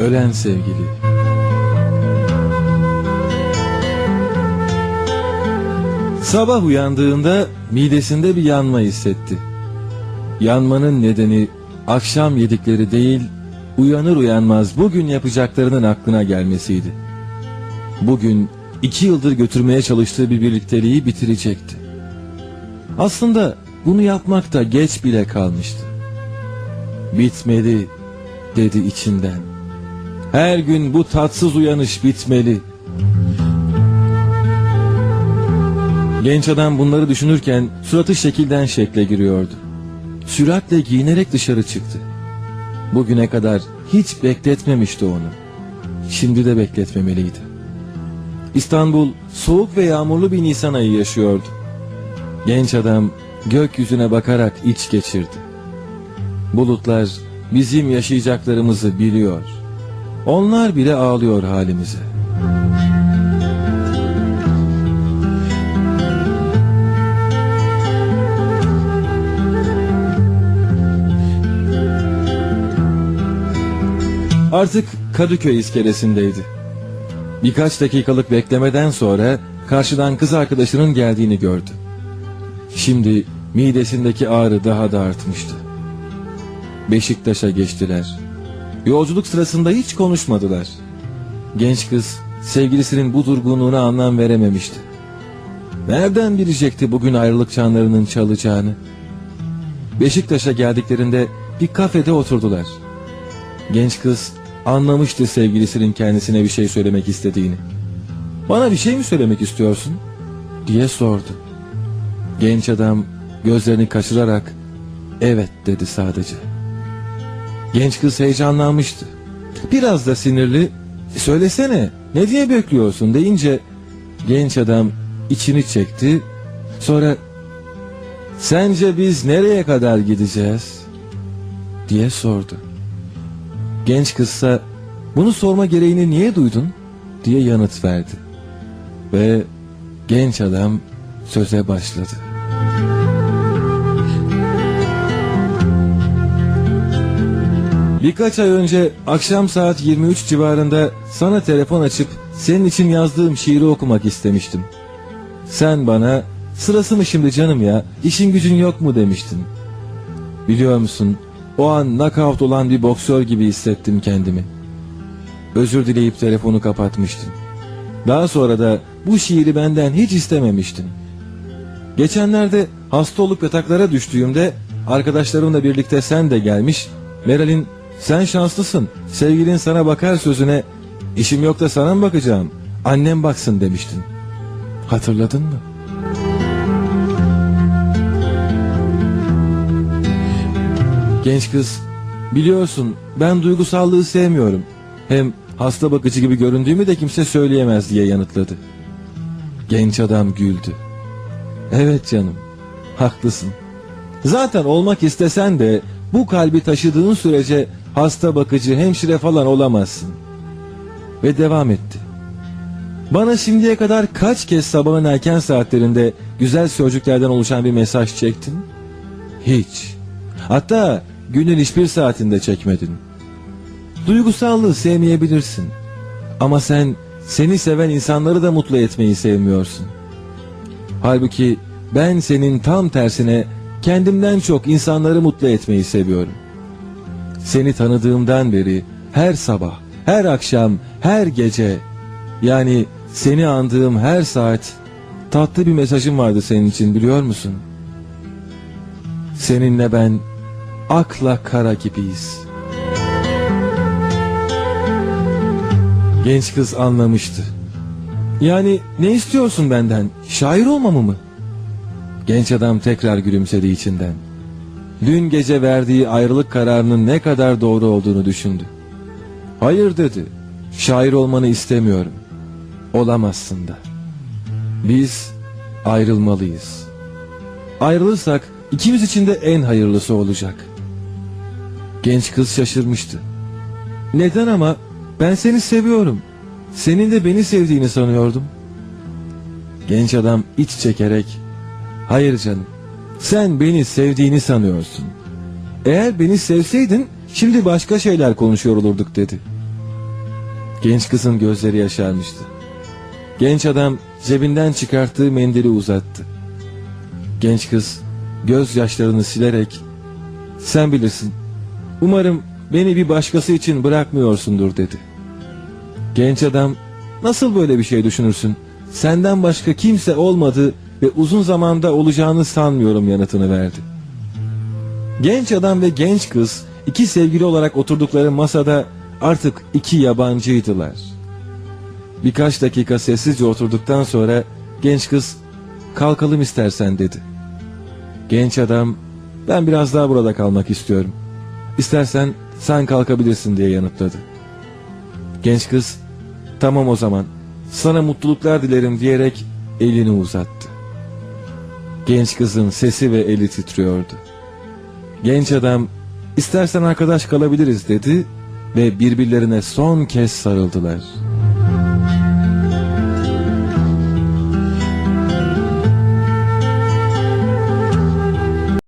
Ölen sevgili. Sabah uyandığında midesinde bir yanma hissetti. Yanmanın nedeni akşam yedikleri değil, uyanır uyanmaz bugün yapacaklarının aklına gelmesiydi. Bugün iki yıldır götürmeye çalıştığı bir birlikteliği bitirecekti. Aslında bunu yapmakta geç bile kalmıştı. Bitmeli dedi içinden. Her gün bu tatsız uyanış bitmeli. Genç adam bunları düşünürken suratı şekilden şekle giriyordu. Süratle giyinerek dışarı çıktı. Bugüne kadar hiç bekletmemişti onu. Şimdi de bekletmemeliydi. İstanbul soğuk ve yağmurlu bir Nisan ayı yaşıyordu. Genç adam gökyüzüne bakarak iç geçirdi. Bulutlar bizim yaşayacaklarımızı biliyor. Onlar bile ağlıyor halimize. Artık Kadıköy iskelesindeydi. Birkaç dakikalık beklemeden sonra karşıdan kız arkadaşının geldiğini gördü. Şimdi midesindeki ağrı daha da artmıştı. Beşiktaş'a geçtiler. Yolculuk sırasında hiç konuşmadılar. Genç kız sevgilisinin bu durgunluğuna anlam verememişti. Nereden bilecekti bugün ayrılık çanlarının çalacağını? Beşiktaş'a geldiklerinde bir kafede oturdular. Genç kız anlamıştı sevgilisinin kendisine bir şey söylemek istediğini. Bana bir şey mi söylemek istiyorsun? diye sordu. Genç adam gözlerini kaçırarak evet dedi sadece. Genç kız heyecanlanmıştı. Biraz da sinirli söylesene ne diye bekliyorsun deyince genç adam içini çekti. Sonra sence biz nereye kadar gideceğiz diye sordu. Genç kızsa bunu sorma gereğini niye duydun diye yanıt verdi. Ve genç adam söze başladı. Birkaç ay önce akşam saat 23 civarında sana telefon açıp senin için yazdığım şiiri okumak istemiştim. Sen bana sırası mı şimdi canım ya işin gücün yok mu demiştin. Biliyor musun o an knockout olan bir boksör gibi hissettim kendimi. Özür dileyip telefonu kapatmıştım. Daha sonra da bu şiiri benden hiç istememiştin. Geçenlerde hasta olup yataklara düştüğümde arkadaşlarımla birlikte sen de gelmiş. Meral'in sen şanslısın sevgilin sana bakar sözüne işim yok da sana mı bakacağım annem baksın demiştin. Hatırladın mı? Genç kız biliyorsun ben duygusallığı sevmiyorum. Hem hasta bakıcı gibi göründüğümü de kimse söyleyemez diye yanıtladı. Genç adam güldü. Evet canım haklısın. Zaten olmak istesen de bu kalbi taşıdığın sürece hasta bakıcı hemşire falan olamazsın. Ve devam etti. Bana şimdiye kadar kaç kez sabahın erken saatlerinde güzel sözcüklerden oluşan bir mesaj çektin? Hiç. Hatta günün hiçbir saatinde çekmedin. Duygusallığı sevmeyebilirsin. Ama sen seni seven insanları da mutlu etmeyi sevmiyorsun. Halbuki ben senin tam tersine kendimden çok insanları mutlu etmeyi seviyorum. Seni tanıdığımdan beri her sabah, her akşam, her gece yani seni andığım her saat tatlı bir mesajım vardı senin için biliyor musun? Seninle ben akla kara gibiyiz. Genç kız anlamıştı. Yani ne istiyorsun benden? Şair olmamı mı? Genç adam tekrar gülümsedi içinden. Dün gece verdiği ayrılık kararının ne kadar doğru olduğunu düşündü. Hayır dedi. Şair olmanı istemiyorum. Olamazsın da. Biz ayrılmalıyız. Ayrılırsak ikimiz için de en hayırlısı olacak. Genç kız şaşırmıştı. Neden ama ben seni seviyorum. Senin de beni sevdiğini sanıyordum. Genç adam iç çekerek Hayır canım. Sen beni sevdiğini sanıyorsun. Eğer beni sevseydin şimdi başka şeyler konuşuyor olurduk dedi. Genç kızın gözleri yaşarmıştı. Genç adam cebinden çıkarttığı mendili uzattı. Genç kız gözyaşlarını silerek sen bilirsin umarım beni bir başkası için bırakmıyorsundur dedi. Genç adam nasıl böyle bir şey düşünürsün senden başka kimse olmadı ve uzun zamanda olacağını sanmıyorum yanıtını verdi. Genç adam ve genç kız iki sevgili olarak oturdukları masada artık iki yabancıydılar. Birkaç dakika sessizce oturduktan sonra genç kız kalkalım istersen dedi. Genç adam ben biraz daha burada kalmak istiyorum. İstersen sen kalkabilirsin diye yanıtladı. Genç kız tamam o zaman sana mutluluklar dilerim diyerek elini uzattı. Genç kızın sesi ve eli titriyordu. Genç adam istersen arkadaş kalabiliriz dedi ve birbirlerine son kez sarıldılar.